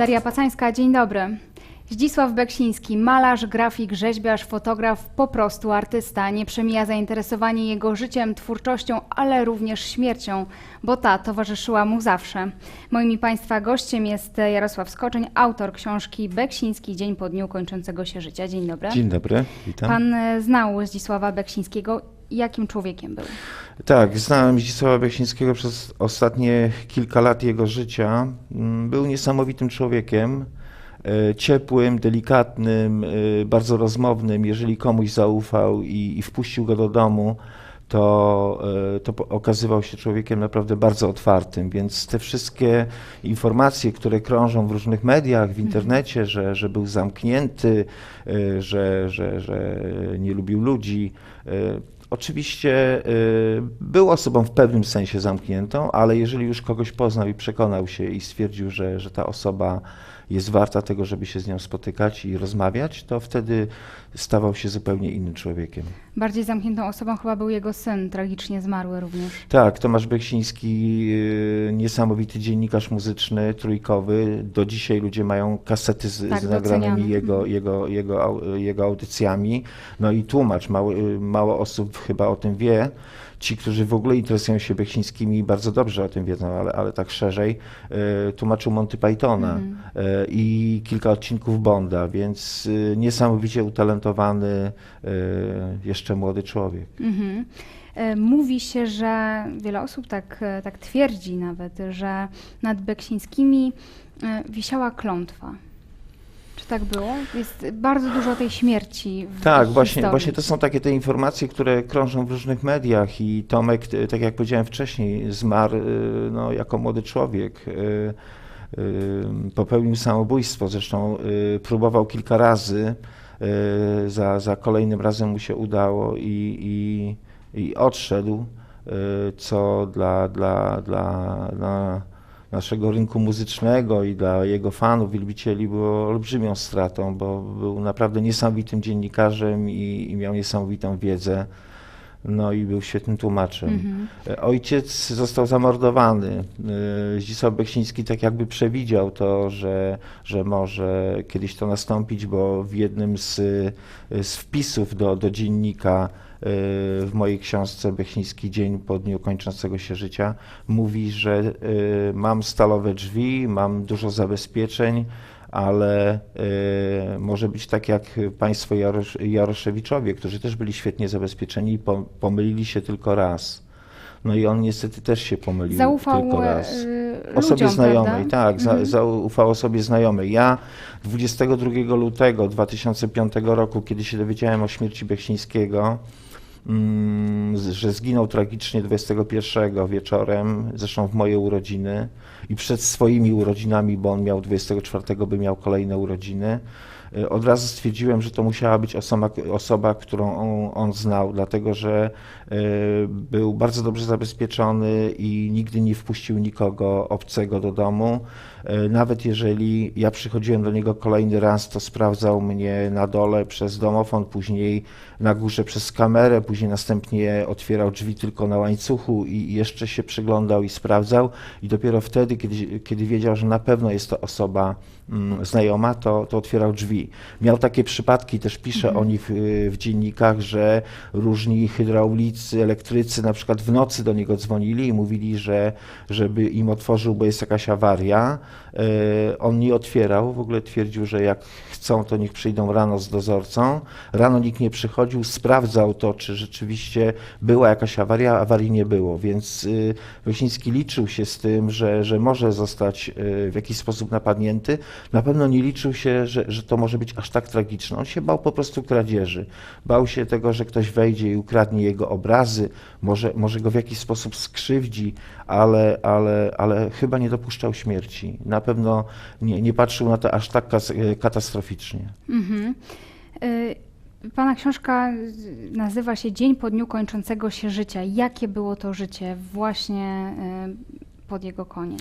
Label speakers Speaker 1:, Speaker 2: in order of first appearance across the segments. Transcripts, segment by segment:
Speaker 1: Daria Pacańska, dzień dobry. Zdzisław Beksiński, malarz, grafik, rzeźbiarz, fotograf, po prostu artysta. Nie przemija zainteresowanie jego życiem, twórczością, ale również śmiercią, bo ta towarzyszyła mu zawsze. Moim i Państwa gościem jest Jarosław Skoczeń, autor książki Beksiński, dzień po dniu kończącego się życia. Dzień dobry.
Speaker 2: Dzień dobry, witam.
Speaker 1: Pan znał Zdzisława Beksińskiego. Jakim człowiekiem był?
Speaker 2: Tak, znałem Zdzisława Beksińskiego przez ostatnie kilka lat jego życia. Mm, Był niesamowitym człowiekiem, e, ciepłym, delikatnym, e, bardzo rozmownym. Jeżeli komuś zaufał i, i wpuścił go do domu, to, e, to okazywał się człowiekiem naprawdę bardzo otwartym, więc te wszystkie informacje, które krążą w różnych mediach, w internecie, że, że był zamknięty, że, że, że nie lubił ludzi, Oczywiście y, był osobą w pewnym sensie zamkniętą, ale jeżeli już kogoś poznał i przekonał się i stwierdził, że, że ta osoba jest warta tego, żeby się z nią spotykać i rozmawiać, to wtedy stawał się zupełnie innym człowiekiem.
Speaker 1: Bardziej zamkniętą osobą chyba był jego syn, tragicznie zmarły również.
Speaker 2: Tak, Tomasz Beksiński, y, niesamowity dziennikarz muzyczny, trójkowy. Do dzisiaj ludzie mają kasety z,
Speaker 1: Tak,
Speaker 2: z nagranymi jego,
Speaker 1: Mhm.
Speaker 2: jego, jego, au- jego audycjami. No i tłumacz, mało, y, mało osób chyba o tym wie. Ci, którzy w ogóle interesują się Beksińskimi, bardzo dobrze o tym wiedzą, ale, ale tak szerzej, y, tłumaczył Monty Pythona y, i kilka odcinków Bonda, więc y, niesamowicie utalentowany, jeszcze młody człowiek.
Speaker 1: Mhm. E, Mówi się, że wiele osób tak, e, tak twierdzi nawet, że nad Beksińskimi e, wisiała klątwa. Czy tak było? Jest bardzo dużo tej śmierci w
Speaker 2: Tak, właśnie, właśnie to są takie te informacje, które krążą w różnych mediach i Tomek, tak jak powiedziałem wcześniej, zmarł y, no, jako młody człowiek. y, y, Popełnił samobójstwo, zresztą próbował kilka razy, za, za kolejnym razem mu się udało i, i, i odszedł, co dla, dla, dla, dla naszego rynku muzycznego i dla jego fanów, wielbicieli było olbrzymią stratą, bo był naprawdę niesamowitym dziennikarzem i, i miał niesamowitą wiedzę. No i był świetnym tłumaczem.
Speaker 1: Mhm.
Speaker 2: Ojciec został zamordowany. E, Zdzisław Beksiński tak jakby przewidział to, że, że może kiedyś to nastąpić, bo w jednym z, z wpisów do, do dziennika w mojej książce Beksiński dzień po dniu kończącego się życia mówi, że e, mam stalowe drzwi, mam dużo zabezpieczeń, ale e, może być tak jak państwo Jarosz, Jaroszewiczowie, którzy też byli świetnie zabezpieczeni i pom- pomylili się tylko raz. No i on niestety też się pomylił
Speaker 1: Zaufał
Speaker 2: tylko
Speaker 1: e,
Speaker 2: raz.
Speaker 1: ludziom,
Speaker 2: Osobie znajomej,
Speaker 1: prawda?
Speaker 2: tak, za,
Speaker 1: Mhm.
Speaker 2: zaufał osobie znajomej. Ja 22 lutego 2005 roku, kiedy się dowiedziałem o śmierci Beksińskiego, że zginął tragicznie 21 wieczorem, zresztą w moje urodziny i przed swoimi urodzinami, bo on miał 24, by miał kolejne urodziny. Y, Od razu stwierdziłem, że to musiała być osoba, osoba którą on, on znał, dlatego że y, był bardzo dobrze zabezpieczony i nigdy nie wpuścił nikogo obcego do domu. Y, Nawet jeżeli ja przychodziłem do niego kolejny raz, to sprawdzał mnie na dole przez domofon, później na górze przez kamerę, później następnie otwierał drzwi tylko na łańcuchu i jeszcze się przyglądał i sprawdzał. I dopiero wtedy, kiedy, kiedy wiedział, że na pewno jest to osoba mm, znajoma, to, to otwierał drzwi. Miał takie przypadki, też pisze o nich y, w dziennikach, że różni hydraulicy, elektrycy na przykład w nocy do niego dzwonili i mówili, że żeby im otworzył, bo jest jakaś awaria. Y, On nie otwierał, w ogóle twierdził, że jak chcą, to niech przyjdą rano z dozorcą. Rano nikt nie przychodził, sprawdzał to, czy rzeczywiście była jakaś awaria, awarii nie było, więc y, Wosiński liczył się z tym, że, że może zostać w jakiś sposób napadnięty. Na pewno nie liczył się, że, że to może być aż tak tragiczne. On się bał po prostu kradzieży. Bał się tego, że ktoś wejdzie i ukradnie jego obrazy, może, może go w jakiś sposób skrzywdzi, ale, ale, ale chyba nie dopuszczał śmierci. Na pewno nie, nie patrzył na to aż tak kas- katastroficznie.
Speaker 1: Mhm. Y, Pana książka nazywa się Dzień po dniu kończącego się życia. Jakie było to życie właśnie y, pod jego konie.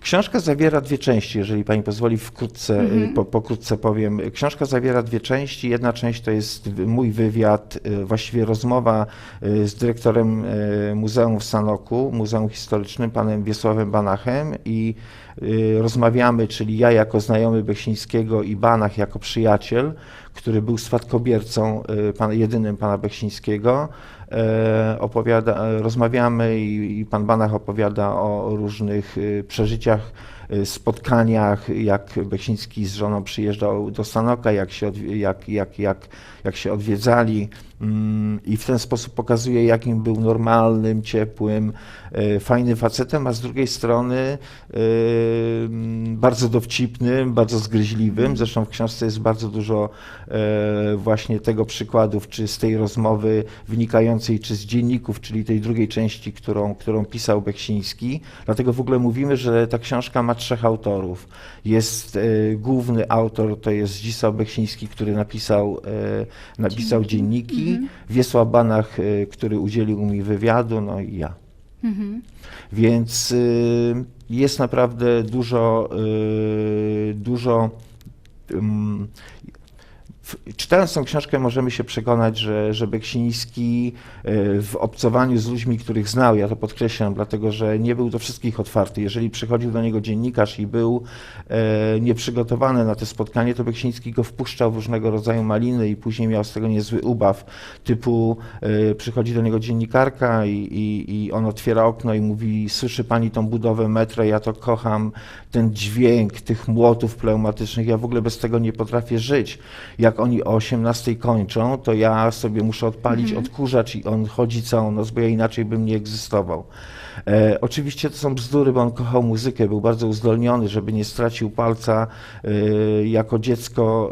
Speaker 2: Książka zawiera dwie części, jeżeli pani pozwoli, wkrótce,
Speaker 1: Mhm.
Speaker 2: y, po, pokrótce powiem. Książka zawiera dwie części. Jedna część to jest mój wywiad, y, właściwie rozmowa y, z dyrektorem Muzeum w Sanoku, Muzeum Historycznym, panem Wiesławem Banachem i rozmawiamy, czyli ja jako znajomy Beksińskiego i Banach jako przyjaciel, który był spadkobiercą y, pana, jedynym pana Beksińskiego, e, opowiada, rozmawiamy i, i pan Banach opowiada o różnych y, przeżyciach, y, spotkaniach, jak Beksiński z żoną przyjeżdżał do Sanoka, jak się, jak, jak, jak, jak się odwiedzali mm, i w ten sposób pokazuje, jakim był normalnym, ciepłym, e, fajnym facetem, a z drugiej strony e, mm, bardzo dowcipnym, bardzo zgryźliwym. Zresztą w książce jest bardzo dużo właśnie tego przykładów, czy z tej rozmowy wynikającej, czy z dzienników, czyli tej drugiej części, którą, którą pisał Beksiński. Dlatego w ogóle mówimy, że ta książka ma trzech autorów. Jest e, główny autor, to jest Zdzisław Beksiński, który napisał, e, napisał dzienniki, Wiesław Banach, e, który udzielił mi wywiadu, no i ja.
Speaker 1: Mhm.
Speaker 2: Więc y, jest naprawdę dużo, y, dużo. w- Czytając tę książkę możemy się przekonać, że, że Beksiński y, w obcowaniu z ludźmi, których znał, ja to podkreślam, dlatego że nie był do wszystkich otwarty. Jeżeli przychodził do niego dziennikarz i był e, nieprzygotowany na to spotkanie, to Beksiński go wpuszczał w różnego rodzaju maliny i później miał z tego niezły ubaw. Typu e, przychodzi do niego dziennikarka i, i, i on otwiera okno i mówi, słyszy pani tą budowę metra, ja to kocham, ten dźwięk tych młotów pneumatycznych, ja w ogóle bez tego nie potrafię żyć. Jak oni o 18 kończą, to ja sobie muszę odpalić odkurzacz i on chodzi całą noc, bo ja inaczej bym nie egzystował. E, oczywiście to są bzdury, bo on kochał muzykę, był bardzo uzdolniony, żeby nie stracił palca e, jako dziecko.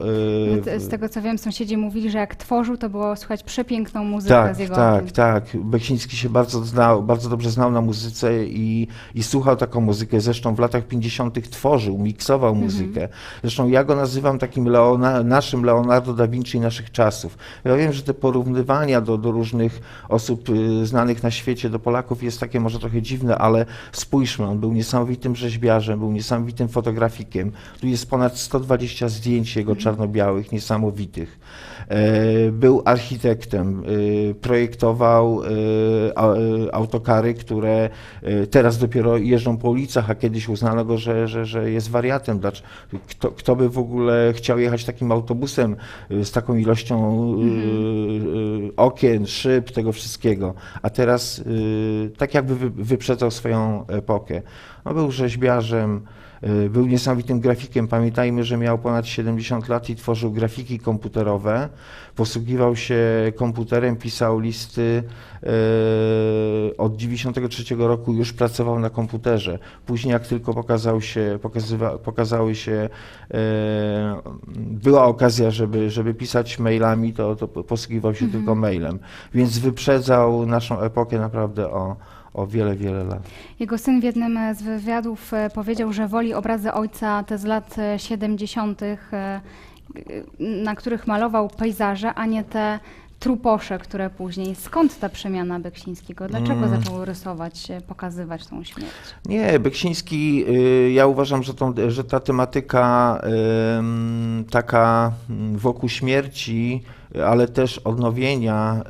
Speaker 2: e,
Speaker 1: No Z tego co wiem, sąsiedzi mówili, że jak tworzył, to było słychać przepiękną muzykę
Speaker 2: tak,
Speaker 1: z jego
Speaker 2: tak,
Speaker 1: okien.
Speaker 2: tak. Beksiński się bardzo znał, bardzo dobrze znał na muzyce i, i słuchał taką muzykę. Zresztą w latach 50. tworzył, miksował
Speaker 1: Mhm.
Speaker 2: muzykę. Zresztą ja go nazywam takim Leona, naszym Leonardo da Vinci naszych czasów. Ja wiem, że te porównywania do, do różnych osób y, znanych na świecie, do Polaków jest takie może trochę dziwne, ale spójrzmy, on był niesamowitym rzeźbiarzem, był niesamowitym fotografikiem. Tu jest ponad 120 zdjęć jego czarno-białych, niesamowitych. E, Był architektem, y, projektował y, autokary, które teraz dopiero jeżdżą po ulicach, a kiedyś uznano go, że, że, że jest wariatem. Kto, kto by w ogóle chciał jechać takim autobusem z taką ilością y, okien, szyb, tego wszystkiego. A teraz tak jakby wyprzedzał swoją epokę. No, był rzeźbiarzem, y, był niesamowitym grafikiem. Pamiętajmy, że miał ponad 70 lat i tworzył grafiki komputerowe. Posługiwał się komputerem, pisał listy. y, Od 93 roku już pracował na komputerze. Później, jak tylko pokazał się, pokazywa, pokazały się, y, była okazja, żeby, żeby pisać mailami, to, to posługiwał się tylko mailem. Więc wyprzedzał naszą epokę naprawdę o, o wiele, wiele lat.
Speaker 1: Jego syn w jednym z wywiadów e, powiedział, że woli obrazy ojca te z lat e, 70., e, na których malował pejzaże, a nie te truposze, które później. Skąd ta przemiana Beksińskiego? Dlaczego
Speaker 2: Mm.
Speaker 1: zaczął rysować, e, pokazywać tą śmierć?
Speaker 2: Nie, Beksiński, y, ja uważam, że, tą, że ta tematyka taka mm, wokół śmierci, ale też odnowienia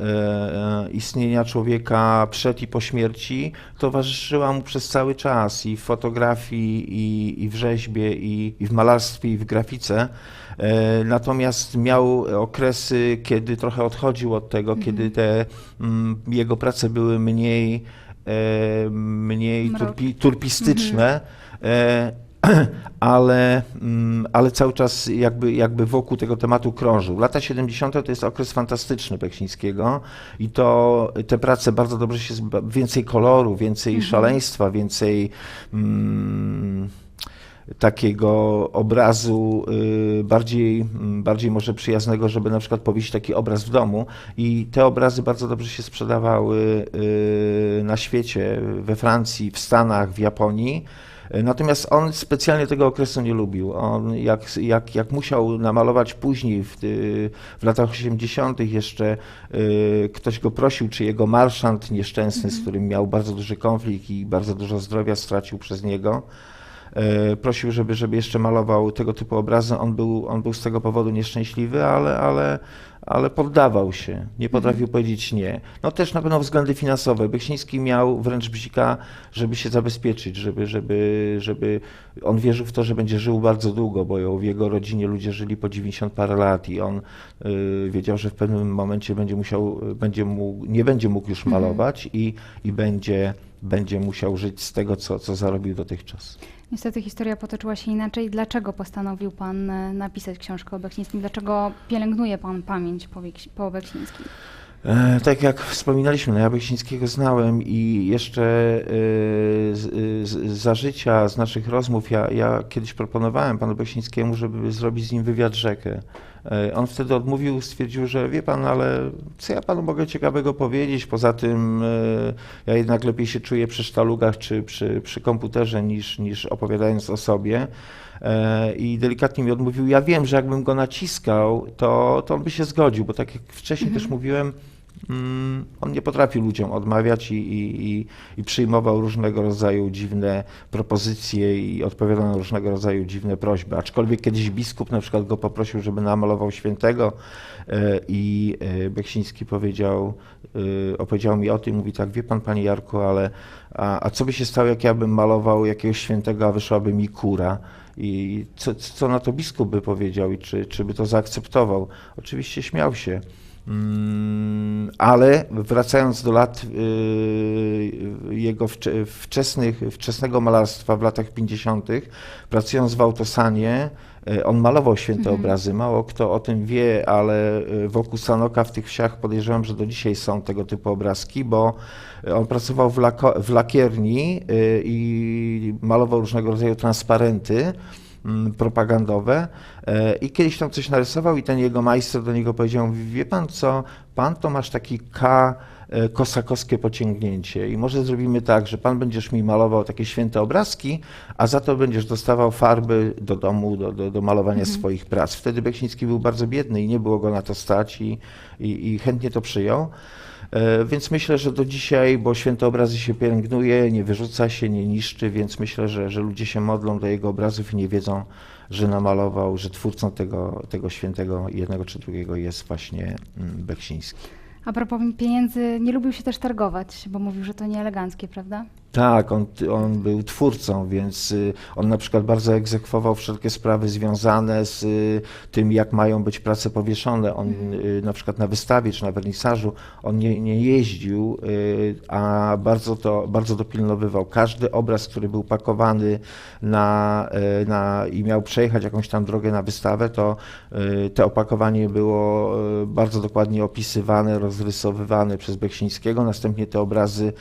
Speaker 2: y, y, istnienia człowieka przed i po śmierci towarzyszyła mu przez cały czas i w fotografii, i, i w rzeźbie, i, i w malarstwie, i w grafice. E, Natomiast miał okresy, kiedy trochę odchodził od tego, kiedy te mm, jego prace były mniej, e, mniej turpi, turpistyczne. E, ale, mm, ale cały czas jakby, jakby wokół tego tematu krążył. Lata 70. to jest okres fantastyczny Beksińskiego i to te prace bardzo dobrze się, więcej koloru, więcej szaleństwa, więcej mm, takiego obrazu y, bardziej, mm, bardziej może przyjaznego, żeby na przykład powiesić taki obraz w domu i te obrazy bardzo dobrze się sprzedawały y, na świecie, we Francji, w Stanach, w Japonii. Natomiast on specjalnie tego okresu nie lubił. On jak, jak, jak musiał namalować później, w, y, w latach 80., jeszcze y, ktoś go prosił, czy jego marszant nieszczęsny, z którym miał bardzo duży konflikt i bardzo dużo zdrowia stracił przez niego, e, prosił, żeby, żeby jeszcze malował tego typu obrazy. On był, on był z tego powodu nieszczęśliwy, ale, ale, ale poddawał się, nie potrafił powiedzieć nie. No też na pewno względy finansowe. Beksiński miał wręcz bzika, żeby się zabezpieczyć, żeby, żeby, żeby on wierzył w to, że będzie żył bardzo długo, bo w jego rodzinie ludzie żyli po 90 parę lat i on y, wiedział, że w pewnym momencie będzie musiał, będzie mógł, nie będzie mógł już malować i, i będzie, będzie musiał żyć z tego, co, co zarobił dotychczas.
Speaker 1: Niestety historia potoczyła się inaczej. Dlaczego postanowił Pan e, napisać książkę o Beksińskim? Dlaczego pielęgnuje Pan pamięć po, po Beksińskim?
Speaker 2: E, Tak jak wspominaliśmy, no ja Beksińskiego znałem i jeszcze e, z, z, za życia, z naszych rozmów, ja, ja kiedyś proponowałem panu Beksińskiemu, żeby zrobić z nim wywiad rzekę. E, On wtedy odmówił, stwierdził, że wie pan, ale co ja panu mogę ciekawego powiedzieć? Poza tym e, ja jednak lepiej się czuję przy sztalugach czy przy, przy komputerze niż, niż opowiadając o sobie. E, I delikatnie mi odmówił. Ja wiem, że jakbym go naciskał, to, to on by się zgodził, bo tak jak wcześniej też mówiłem, on nie potrafił ludziom odmawiać i, i, i, i przyjmował różnego rodzaju dziwne propozycje i odpowiadał na różnego rodzaju dziwne prośby. Aczkolwiek kiedyś biskup na przykład go poprosił, żeby namalował świętego e, i e, Beksiński powiedział, e, opowiedział mi o tym, mówi tak, wie pan panie Jarku, ale a, a co by się stało, jak ja bym malował jakiegoś świętego, a wyszłaby mi kura? I co, co na to biskup by powiedział i czy, czy by to zaakceptował? Oczywiście śmiał się. Mm, Ale wracając do lat y, jego wcze- wczesnych, wczesnego malarstwa w latach 50., pracując w Autosanie, y, on malował święte obrazy. Mało kto o tym wie, ale y, wokół Sanoka w tych wsiach podejrzewam, że do dzisiaj są tego typu obrazki, bo on pracował w, w lakierni i malował różnego rodzaju transparenty propagandowe e, i kiedyś tam coś narysował i ten jego majster do niego powiedział, wie pan co, pan to masz taki K e, kosakowskie pociągnięcie i może zrobimy tak, że pan będziesz mi malował takie święte obrazki, a za to będziesz dostawał farby do domu, do, do, do malowania swoich prac. Wtedy Beksiński był bardzo biedny i nie było go na to stać i, i, i chętnie to przyjął. E, Więc myślę, że do dzisiaj, bo święte obrazy się pielęgnuje, nie wyrzuca się, nie niszczy, więc myślę, że, że ludzie się modlą do jego obrazów i nie wiedzą, że namalował, że twórcą tego, tego świętego jednego czy drugiego jest właśnie mm, Beksiński.
Speaker 1: A propos pieniędzy, nie lubił się też targować, bo mówił, że to nieeleganckie, prawda?
Speaker 2: Tak, on, on był twórcą, więc y, on na przykład bardzo egzekwował wszelkie sprawy związane z y, tym, jak mają być prace powieszone. On y, na przykład na wystawie czy na wernisażu, on nie, nie jeździł, a bardzo to, bardzo dopilnowywał. Każdy obraz, który był pakowany na, na, i miał przejechać jakąś tam drogę na wystawę, to to opakowanie było bardzo dokładnie opisywane, rozrysowywane przez Beksińskiego. Następnie te obrazy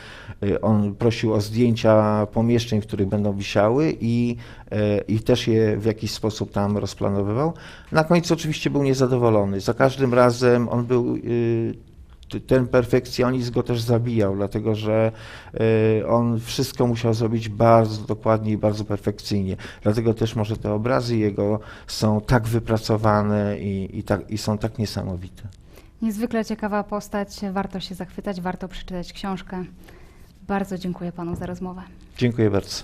Speaker 2: on prosił o zdjęcia pomieszczeń, w których będą wisiały i, e, i też je w jakiś sposób tam rozplanowywał. Na końcu oczywiście był niezadowolony. Za każdym razem on był t- ten perfekcjonizm go też zabijał, dlatego że y, on wszystko musiał zrobić bardzo dokładnie i bardzo perfekcyjnie. Dlatego też może te obrazy jego są tak wypracowane i, i, tak, i są tak niesamowite.
Speaker 1: Niezwykle ciekawa postać, warto się zachwytać, warto przeczytać książkę. Bardzo dziękuję Panu za rozmowę.
Speaker 2: Dziękuję bardzo.